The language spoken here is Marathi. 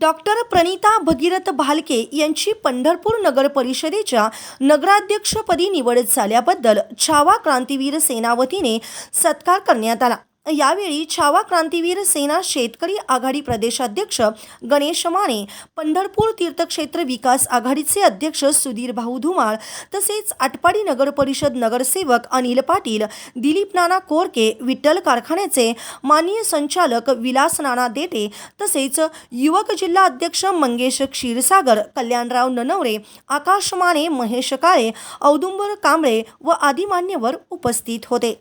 डॉक्टर प्रणिता भगीरथ भालके यांची पंढरपूर नगर परिषदेच्या नगराध्यक्षपदी निवड झाल्याबद्दल छावा क्रांतीवीर सेनावतीने सत्कार करण्यात आला. यावेळी छावा क्रांतीवीर सेना शेतकरी आघाडी प्रदेशाध्यक्ष गणेश माने पंढरपूर तीर्थक्षेत्र विकास आघाडीचे अध्यक्ष सुधीर भाऊ धुमाळ तसेच आटपाडी नगर परिषद नगरसेवक अनिल पाटील दिलीप नाना कोरके विठ्ठल कारखान्याचे माननीय संचालक विलास नाना देटे तसेच युवक जिल्हा अध्यक्ष मंगेश क्षीरसागर कल्याणराव ननवरे आकाश माने महेश काळे औदुंबर कांबळे व आदी मान्यवर उपस्थित होते.